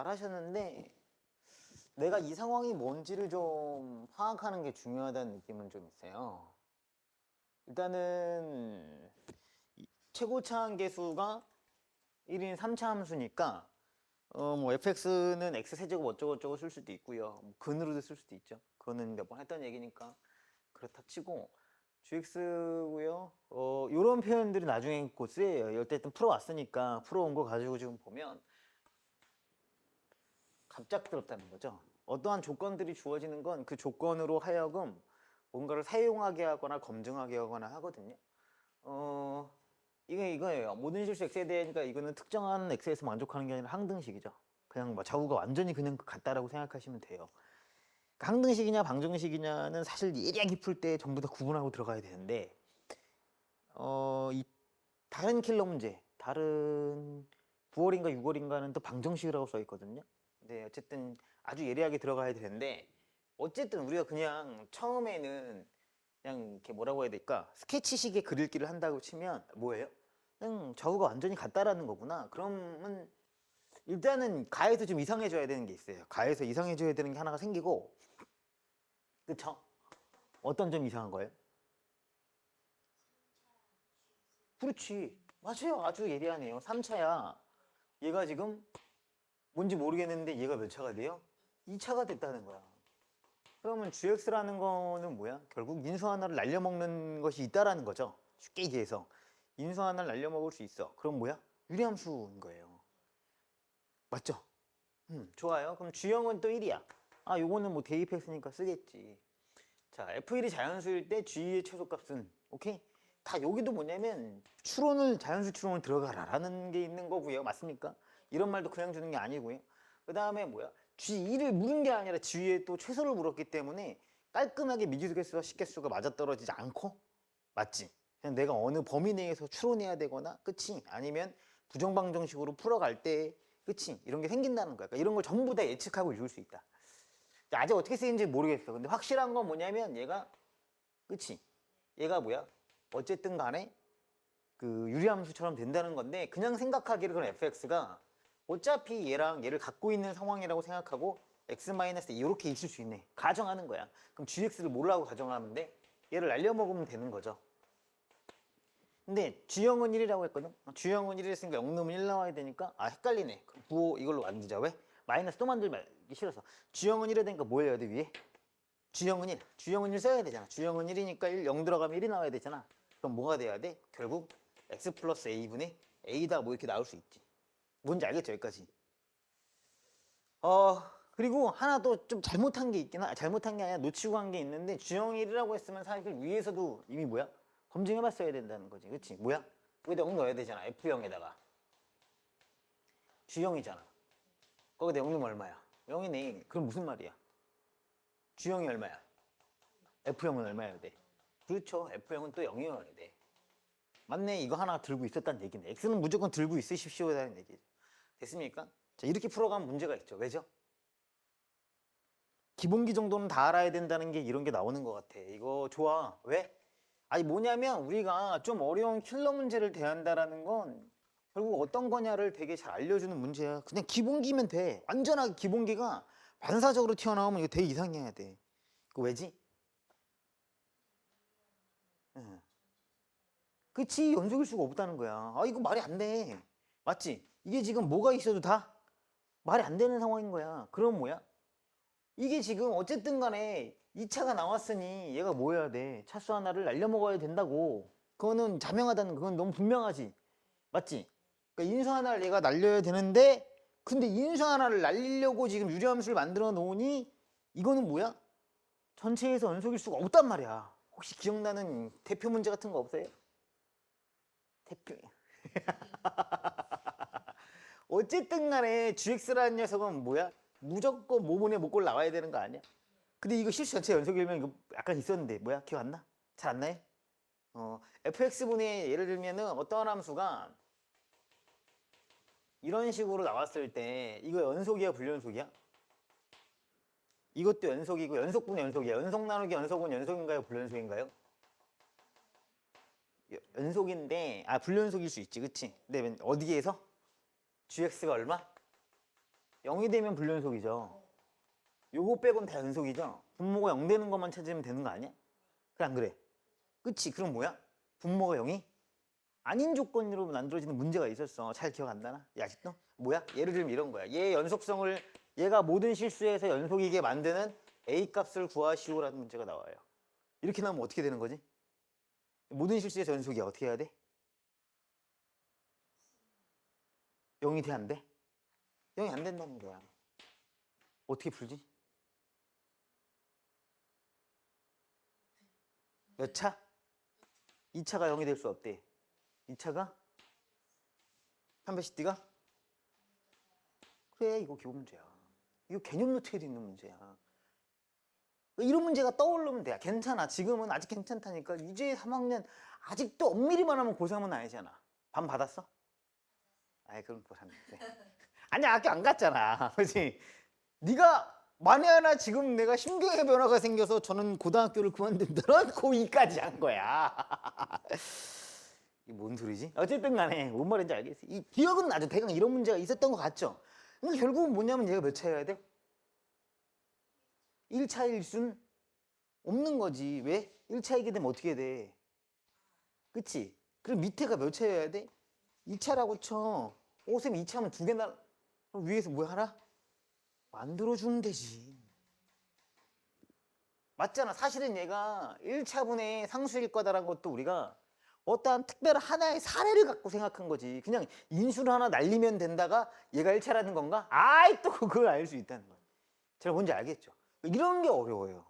잘하셨는데 내가 이 상황이 뭔지를 좀 파악하는 게 중요하다는 느낌은 좀 있어요. 일단은 이 최고 차항 계수가 1인 3차 함수니까 어 뭐 fx는 x 세제곱 어쩌고 저쩌고 쓸 수도 있고요. 뭐 근으로도 쓸 수도 있죠. 그거는 몇 번 했던 얘기니까 그렇다 치고 gx고요. 어 요런 표현들이 나중에 곧 쓰여요. 어쨌든 풀어왔으니까 풀어온 거 가지고 지금 보면 갑작스럽다는 거죠. 어떠한 조건들이 주어지는 건 그 조건으로 하여금 뭔가를 사용하게 하거나 검증하게 하거나 하거든요. 어, 이게 이거예요. 모든 실수 x에 대하니까 이거는 특정한 x에서 만족하는 게 아니라 항등식이죠. 그냥 뭐 좌우가 완전히 그냥 같다라고 생각하시면 돼요. 그러니까 항등식이냐 방정식이냐는 사실 예리하게 풀때 전부 다 구분하고 들어가야 되는데 어, 이 다른 킬러 문제, 다른 9월인가 6월인가는 또 방정식이라고 써 있거든요. 근데 어쨌든 아주 예리하게 들어가야 되는데 어쨌든 우리가 그냥 처음에는 그냥 이렇게 뭐라고 해야 될까 스케치식의 그릴기를 한다고 치면 뭐예요? 그냥 좌우가 완전히 같다라는 거구나. 그러면 일단은 가에서 좀 이상해져야 되는 게 있어요. 가에서 이상해져야 되는 게 하나가 생기고 그쵸? 어떤 점 이상한 거예요? 그렇지. 맞아요. 아주 예리하네요. 3차야. 얘가 지금 뭔지 모르겠는데 얘가 몇 차가 돼요? 2차가 됐다는 거야. 그러면 GX라는 거는 뭐야? 결국 인수 하나를 날려먹는 것이 있다라는 거죠. 쉽게 얘기해서. 인수 하나를 날려먹을 수 있어. 그럼 뭐야? 유리함수인 거예요. 맞죠? 음, 좋아요. 그럼 G형은 또 1이야. 아, 요거는 뭐 대입했으니까 쓰겠지. 자, F1이 자연수일 때 G의 최소값은 오케이? 다 여기도 뭐냐면 추론을 자연수 추론을 들어가라라는 게 있는 거고요. 맞습니까? 이런 말도 그냥 주는 게 아니고요. 그 다음에 뭐야? G2를 물은 게 아니라 G에 또 최소를 물었기 때문에 깔끔하게 미지수개수와 식개수가 맞아떨어지지 않고 맞지? 그냥 내가 어느 범위 내에서 추론해야 되거나 끝이 아니면 부정방정식으로 풀어갈 때 끝이 이런 게 생긴다는 거야. 그러니까 이런 걸 전부 다 예측하고 읽을 수 있다. 아직 어떻게 쓰이는지 모르겠어. 근데 확실한 건 뭐냐면 얘가 끝이 얘가 뭐야? 어쨌든 간에 그 유리함수처럼 된다는 건데 그냥 생각하기를 그런 fx가 어차피 얘랑 얘를 갖고 있는 상황이라고 생각하고 x 마이너스 이렇게 있을 수 있네. 가정하는 거야. 그럼 gx를 뭐라고 가정하면 돼? 얘를 날려먹으면 되는 거죠. 근데 g형은 1이라고 했거든. g형은 1 했으니까 0 넣으면 1 나와야 되니까 아 헷갈리네. 그럼 부호 이걸로 만들자. 왜? 마이너스 또 만들기 싫어서. g형은 1이 되니까 뭐 해야 돼 위에? g형은 1 g형은 1 써야 되잖아. g형은 1이니까 1, 0 들어가면 1이 나와야 되잖아. 그럼 뭐가 돼야 돼? 결국 x 플러스 a분의 a다 뭐 이렇게 나올 수 있지 뭔지 알겠죠 여기까지? 어 그리고 하나 또 좀 잘못한 게 있긴 하 잘못한 게 아니라 놓치고 간 게 있는데 주형 1이라고 했으면 사실 위에서도 이미 뭐야? 검증해 봤어야 된다는 거지. 그치? 뭐야? 여기다 0 넣어야 되잖아 F형에다가. 주형이잖아. 거기다 0 넣으면 얼마야? 0이네. 그럼 무슨 말이야? 주형이 얼마야? F형은 얼마여야 돼 그렇죠. F형은 또 0이어야 돼 맞네. 이거 하나 들고 있었다는 얘기네. X는 무조건 들고 있으십시오라는 얘기죠 됐습니까? 자 이렇게 풀어가면 문제가 있죠 왜죠? 기본기 정도는 다 알아야 된다는 게 이런 게 나오는 것 같아 이거 좋아 왜? 아니 뭐냐면 우리가 좀 어려운 킬러 문제를 대한다라는 건 결국 어떤 거냐를 되게 잘 알려주는 문제야 그냥 기본기면 돼 완전하게 기본기가 반사적으로 튀어나오면 이거 되게 이상해야 돼 이거 왜지? 응. 그치 연속일 수가 없다는 거야 아 이거 말이 안 돼 맞지 이게 지금 뭐가 있어도 다 말이 안 되는 상황인 거야. 그럼 뭐야? 이게 지금 어쨌든 간에 2차가 나왔으니 얘가 뭐 해야 돼? 차수 하나를 날려먹어야 된다고. 그거는 자명하다는 그건 너무 분명하지. 맞지? 그러니까 인수 하나를 얘가 날려야 되는데 근데 인수 하나를 날리려고 지금 유리함수를 만들어 놓으니 이거는 뭐야? 전체에서 연속일 수가 없단 말이야. 혹시 기억나는 대표 문제 같은 거 없어요? 대표 어쨌든 간에 GX라는 녀석은 뭐야? 무조건 모문에 목골 나와야 되는 거 아니야? 근데 이거 실수 전체 연속이면 이거 약간 있었는데 뭐야? 기억 안 나? 잘 안 나요? 어, fx분의 예를 들면은 어떠한 함수가 이런 식으로 나왔을 때 이거 연속이야 불연속이야? 이것도 연속이고 연속분의 연속이야. 연속 나누기 연속은 연속인가요? 불연속인가요? 여- 연속인데 아 불연속일 수 있지 그치? 근데 맨- 어디에서? Gx가 얼마? 0이 되면 불연속이죠. 요거 빼곤 다 연속이죠. 분모가 0 되는 것만 찾으면 되는 거 아니야? 그래 안 그래? 그치? 그럼 뭐야? 분모가 0이 아닌 조건으로 만들어지는 문제가 있었어. 잘 기억 안 나나? 야, 아직도? 뭐야? 예를 들면 이런 거야. 얘 연속성을 얘가 모든 실수에서 연속이게 만드는 a 값을 구하시오라는 문제가 나와요. 이렇게 나오면 어떻게 되는 거지? 모든 실수에서 연속이야. 어떻게 해야 돼? 0이 돼? 안 돼? 0이 안 된다는 거야. 어떻게 풀지? 몇 차? 2차가 0이 될 수 없대. 2차가? 판베시티가? 그래, 이거 기본 문제야. 이거 개념 노트에 있는 문제야. 이런 문제가 떠오르면 돼. 괜찮아. 지금은 아직 괜찮다니까. 이제 3학년 아직도 엄밀히만 하면 고3은 아니잖아. 반 받았어? 아이, 그럼 고3. 네. 아니, 학교 안 갔잖아. 그지 네가 만에 하나 지금 내가 심경의 변화가 생겨서 저는 고등학교를 그만둔 너는 고2까지 한 거야. 이게 뭔 소리지? 어쨌든 간에 뭔 말인지 알겠어. 이 기억은 나죠. 대강 이런 문제가 있었던 것 같죠. 근데 결국은 뭐냐면 얘가 몇 차여야 돼? 1차 1순 없는 거지. 왜? 1차이게 되면 어떻게 돼? 그치? 그럼 밑에가 몇 차여야 돼? 2차라고 쳐. 오, 쌤 2차면 두 개나, 그럼 위에서 뭐 하나? 만들어주면 되지. 맞잖아. 사실은 얘가 1차분의 상수일 거다라는 것도 우리가 어떠한 특별한 하나의 사례를 갖고 생각한 거지. 그냥 인수를 하나 날리면 된다가 얘가 1차라는 건가? 아이, 또 그걸 알 수 있다는 거야. 제가 뭔지 알겠죠? 이런 게 어려워요.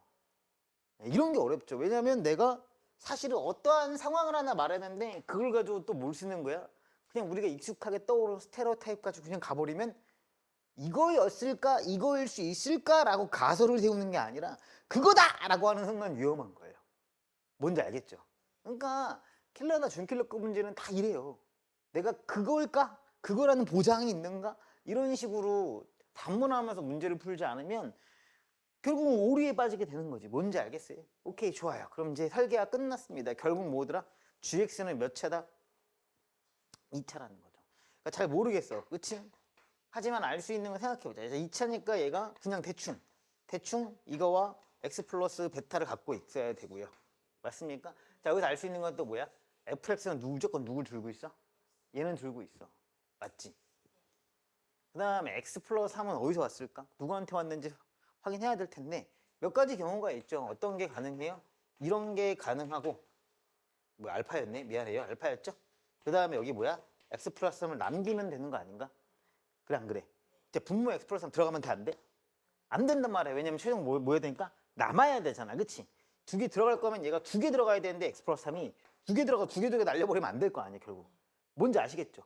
이런 게 어렵죠. 왜냐하면 내가 사실은 어떠한 상황을 하나 말했는데 그걸 가지고 또 뭘 쓰는 거야? 그냥 우리가 익숙하게 떠오르는 스테레오타입 가지고 그냥 가버리면 이거였을까? 이거일 수 있을까?라고 가설을 세우는 게 아니라 그거다라고 하는 순간 위험한 거예요. 뭔지 알겠죠? 그러니까 킬러나 준킬러 급 문제는 다 이래요. 내가 그걸까? 그거라는 보장이 있는가? 이런 식으로 단문하면서 문제를 풀지 않으면 결국은 오류에 빠지게 되는 거지. 뭔지 알겠어요? 오케이, 좋아요. 그럼 이제 설계가 끝났습니다. 결국 뭐더라? GX는 몇 차다? 2차라는 거죠. 그러니까 잘 모르겠어. 그치? 하지만 알 수 있는 거 생각해보자. 이제 2차니까 얘가 그냥 대충, 대충 이거와 x 플러스 베타를 갖고 있어야 되고요. 맞습니까? 자, 여기서 알 수 있는 건 또 뭐야? fx는 누, 무조건 누굴 들고 있어? 얘는 들고 있어. 맞지? 그 다음에 x 플러스 3은 어디서 왔을까? 누구한테 왔는지 확인해야 될 텐데 몇 가지 경우가 있죠. 어떤 게 가능해요? 이런 게 가능하고 뭐 알파였네? 미안해요. 알파였죠? 그 다음에 여기 뭐야? x 플러스 3을 남기면 되는 거 아닌가? 그래 안 그래? 이제 분모 x 플러스 3 들어가면 돼 안 돼? 안 된단 말이야. 왜냐면 최종 뭐, 뭐 해야 되니까? 남아야 되잖아. 그치? 두 개 들어갈 거면 얘가 두 개 들어가야 되는데 x 플러스 3이 두 개 들어가 두 개 두 개 날려버리면 안 될 거 아니야 결국. 뭔지 아시겠죠?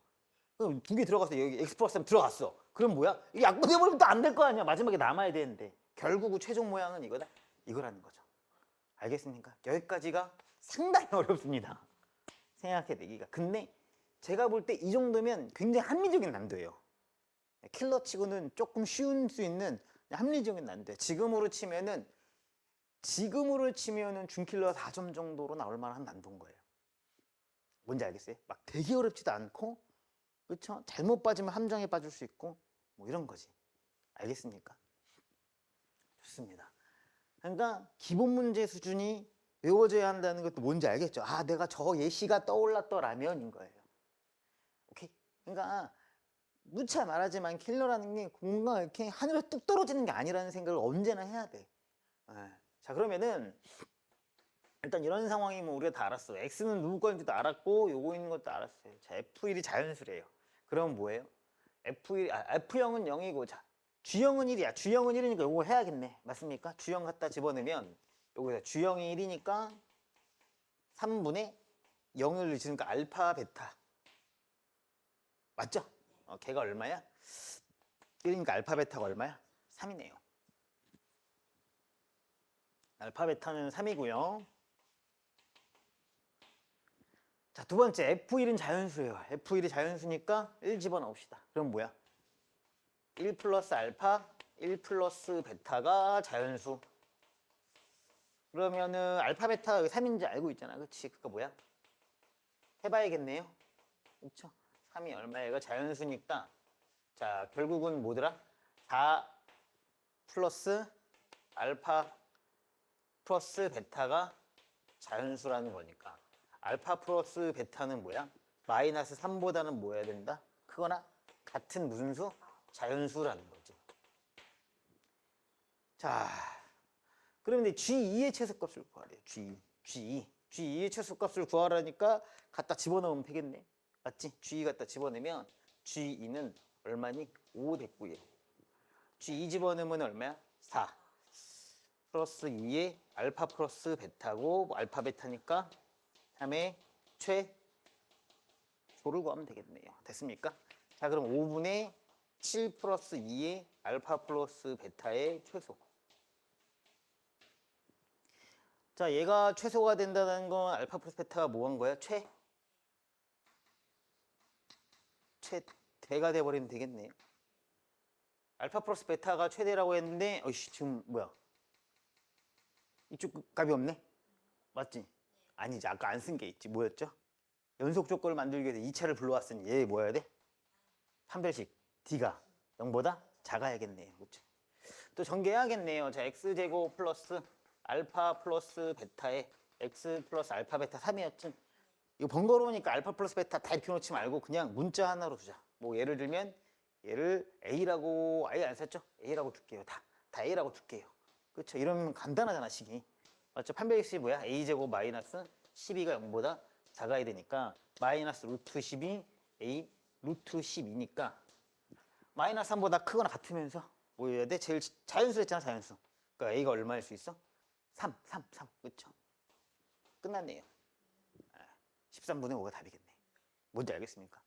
그럼 두 개 들어가서 여기 x 플러스 3 들어갔어. 그럼 뭐야? 이게 약분해버리면 또 안 될 거 아니야. 마지막에 남아야 되는데. 결국 최종 모양은 이거다. 이거라는 거죠. 알겠습니까? 여기까지가 상당히 어렵습니다. 생각해내기가. 근데 제가 볼 때 이 정도면 굉장히 합리적인 난도예요. 킬러 치고는 조금 쉬운 수 있는 합리적인 난도예요. 지금으로 치면은 지금으로 치면은 준킬러 4점 정도로 나올 만한 난도인 거예요. 뭔지 알겠어요? 막 되게 어렵지도 않고 그렇죠? 잘못 빠지면 함정에 빠질 수 있고 뭐 이런 거지. 알겠습니까? 좋습니다. 그러니까 기본 문제 수준이 외워져야 한다는 것도 뭔지 알겠죠? 아, 내가 저 예시가 떠올랐더라면인 거예요. 오케이? 그러니까 무차 말하지만 킬러라는 게 뭔가 이렇게 하늘에 뚝 떨어지는 게 아니라는 생각을 언제나 해야 돼. 예. 자, 그러면은 일단 이런 상황이 뭐 우리가 다 알았어. X는 누구 건지도 알았고 요거 있는 것도 알았어요. 자, F1이 자연수래요. 그럼 뭐예요? F1, 아, F0은 0이고 자, G형은 1이야. G형은 1이니까 요거 해야겠네. 맞습니까? G형 갖다 집어넣으면 요거다. G형이 1이니까 3분의 0을 지으니까 알파, 베타. 맞죠? 어, 걔가 얼마야? 1이니까 알파, 베타가 얼마야? 3이네요. 알파, 베타는 3이고요. 자, 두 번째 F1은 자연수예요. F1이 자연수니까 1 집어넣읍시다. 그럼 뭐야? 1 플러스 알파, 1 플러스 베타가 자연수. 그러면은 알파, 베타가 여기 3인지 알고 있잖아. 그치? 그니까 뭐야? 해봐야겠네요. 그쵸? 3이 얼마야? 이거 자연수니까. 자, 결국은 뭐더라? 4 플러스 알파 플러스 베타가 자연수라는 거니까 알파 플러스 베타는 뭐야? 마이너스 3보다는 뭐 해야 된다? 크거나 같은 무슨 수? 자연수라는 거지. 자, 그러면 이제 G2의 최소값을 구하래요. G2. G2. G2의 최소값을 구하라니까 갖다 집어넣으면 되겠네. 맞지? G2 갖다 집어넣으면 G2는 얼마니? 5 됐고요. G2 집어넣으면 얼마야? 4. 플러스 2에 알파 플러스 베타고 뭐 알파 베타니까 3의 최소를 구하면 되겠네요. 됐습니까? 자 그럼 5분의 7 플러스 2의 알파 플러스 베타의 최소. 자 얘가 최소가 된다는 건 알파 플러스 베타가 뭐 한 거야? 최? 최대가 돼버리면 되겠네요. 알파 플러스 베타가 최대라고 했는데 어이씨 지금 뭐야? 이쪽 값이 없네? 맞지? 아니지 아까 안 쓴 게 있지 뭐였죠? 연속 조건을 만들기 위해서 2차를 불러왔으니 얘 뭐여야 돼? 판별식 D가 0보다 작아야겠네요 그렇죠? 또 전개해야겠네요 자 X제곱 플러스 알파 플러스 베타에 X 플러스 알파 베타 3이었지 이거 번거로우니까 알파 플러스 베타 다 이렇게 놓지 말고 그냥 문자 하나로 두자 뭐 예를 들면 얘를 A라고 아예 안 썼죠? A라고 둘게요 다, 다 A라고 둘게요 그렇죠 이러면 간단하잖아 식이 맞죠? 판별식이 뭐야? a제곱 마이너스 12가 0보다 작아야 되니까 마이너스 루트 12 a 루트 12니까 마이너스 3보다 크거나 같으면서 뭐 해야 돼? 제일 자연수 했잖아 자연수 그러니까 a가 얼마일 수 있어? 3, 3, 3 그렇죠? 끝났네요 13분의 5가 답이겠네 뭔지 알겠습니까?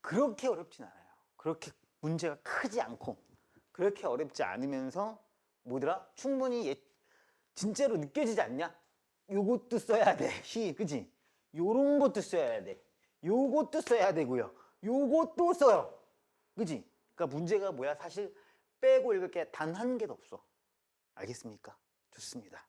그렇게 어렵진 않아요 그렇게 문제가 크지 않고 그렇게 어렵지 않으면서 뭐더라? 충분히 예, 진짜로 느껴지지 않냐? 요것도 써야 돼. 히, 그지? 요런 것도 써야 돼. 요것도 써야 되고요. 요것도 써요. 그지? 그러니까 문제가 뭐야? 사실 빼고 읽을 게단 한 개도 없어. 알겠습니까? 좋습니다.